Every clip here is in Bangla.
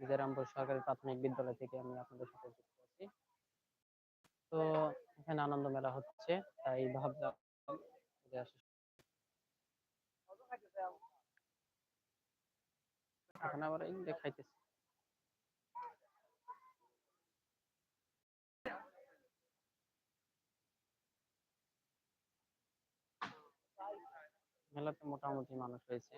বিজয়রামপুর সরকারি প্রাথমিক বিদ্যালয় থেকে আমি আপনাদের সাথে যুক্ত আছি। তো এখানে আনন্দ মেলা হচ্ছে, তাই ভাবলাম মেলাতে মোটামুটি মানুষ হয়েছে।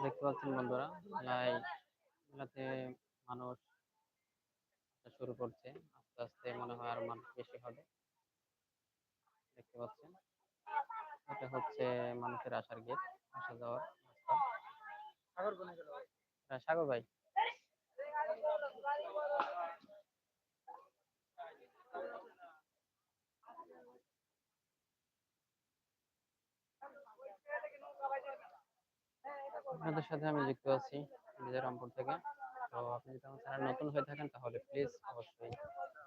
দেখতে পাচ্ছেন বন্ধুরা মেলায় মেলাতে মানুষ শুরু করছে। আস্তে আস্তে মনে হয় আর মানুষ বেশি হবে। দেখতে পাচ্ছেন এটা হচ্ছে মানুষের আসার গেট আসা যাওয়ার রাস্তা। হ্যাঁ, সাগর ভাই। আপনাদের সাথে আমি যুক্ত আছি বিজয়রামপুর থেকে। তো আপনি যদি আমার চ্যানেল নতুন হয়ে থাকেন, তাহলে প্লিজ অবশ্যই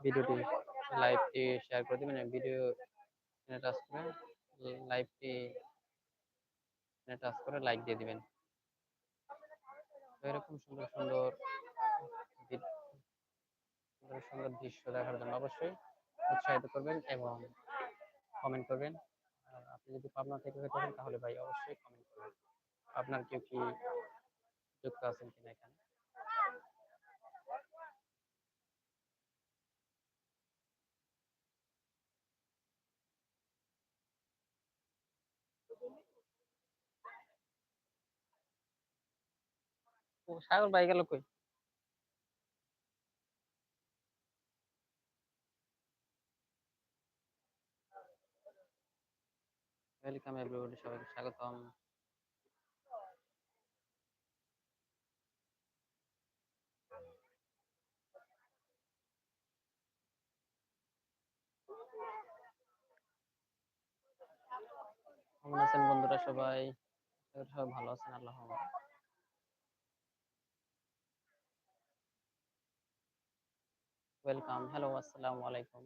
ভিডিওটি লাইভটি শেয়ার করে দিবেন ভিডিও টাচ করে, লাইভটি টাচ করে লাইক দিয়ে দিবেন। এরকম সুন্দর সুন্দর সুন্দর সুন্দর দৃশ্য দেখার জন্য অবশ্যই উৎসাহিত করবেন এবং কমেন্ট করবেন। আপনি যদি পাবনা থেকে হয়ে থাকেন, তাহলে ভাই অবশ্যই কমেন্ট করবেন। আপনার কেউ কি যুক্ত আছেন কিনা এখানে? সাগর ভাই গেল কই? ওয়েলকাম এভরিবডি, সবাইকে স্বাগতম। কেমন আছেন বন্ধুরা সবাই? সবাই ভালো আছেন আল্লাহ ওয়েলকাম হ্যালো আসসালামু আলাইকুম।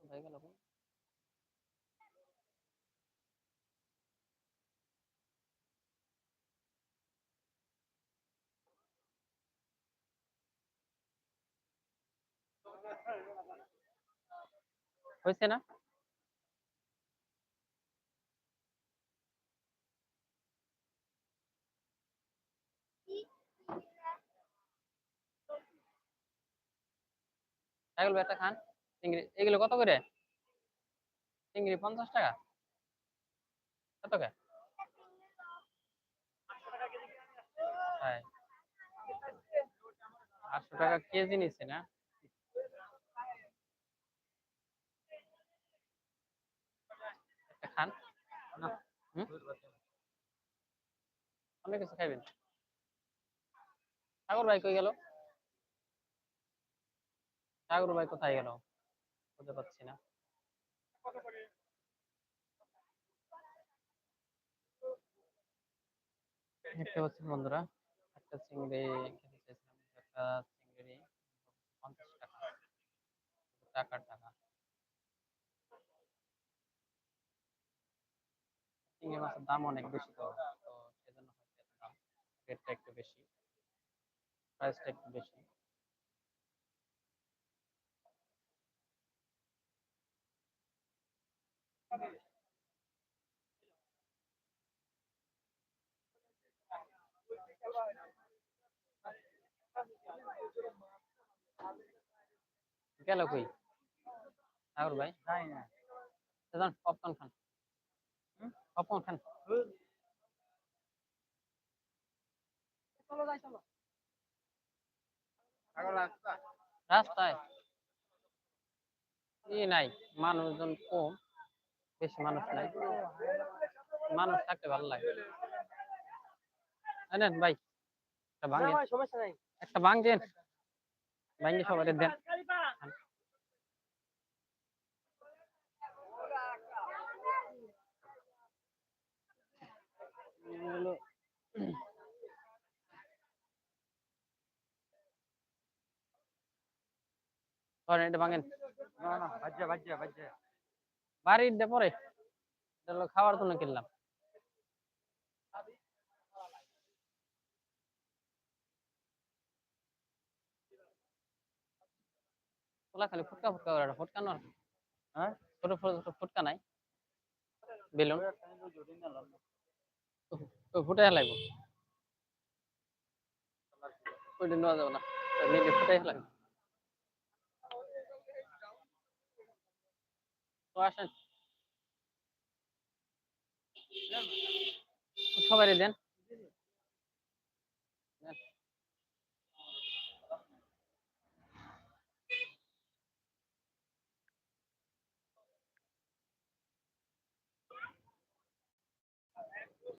হয়ে গেল হয়েছে না? খান, চিংড়ি, এগুলো কত করে? চিংড়ি পঞ্চাশ টাকা। কত কে আটশো টাকা কেজি নিচ্ছে না? খান। অনেক কিছু খাইবেন? সাগর ভাই কই গেল? সাগর ভাই কোথায় গেল? খুঁজে পাচ্ছি না। দেখতে পাচ্ছেন বন্ধুরা, একটা চিংড়ি একটা চিংড়ি, পঞ্চাশ টাকা। টাকার টাকা চিংড়ি মাছের দাম অনেক বেশি তো তো সেজন্য হয়তো দাম। রেটটা একটু বেশি প্রাইসটা একটু বেশি। গেল কই? সাগর ভাই? যাই না পপকর্ন খান। পপকর্ন খান চলো যাই চলো। রাস্তায়। ই নাই মানুষজন কম বেশি মানুষ নাই। মানুষ থাকতে ভালো লাগে। ভাই একটা না ভাঙেন ভাই সমস্যা নাই। একটা ভাঙছেন সবাই দেন। হলো ধরেন এটা ভাঙেন। না বাড়ির দে পরে। জন্য কিনলাম। খালি ফুটকা ফুটকা করে ফুটকা নয়। হ্যাঁ? ছোট ফুটকা নাই। বেলুন। ফুটে লাগবে। ওইটা নেওয়া যাবে না। ফুটে লাগবে। আসেন। সবাই দেন।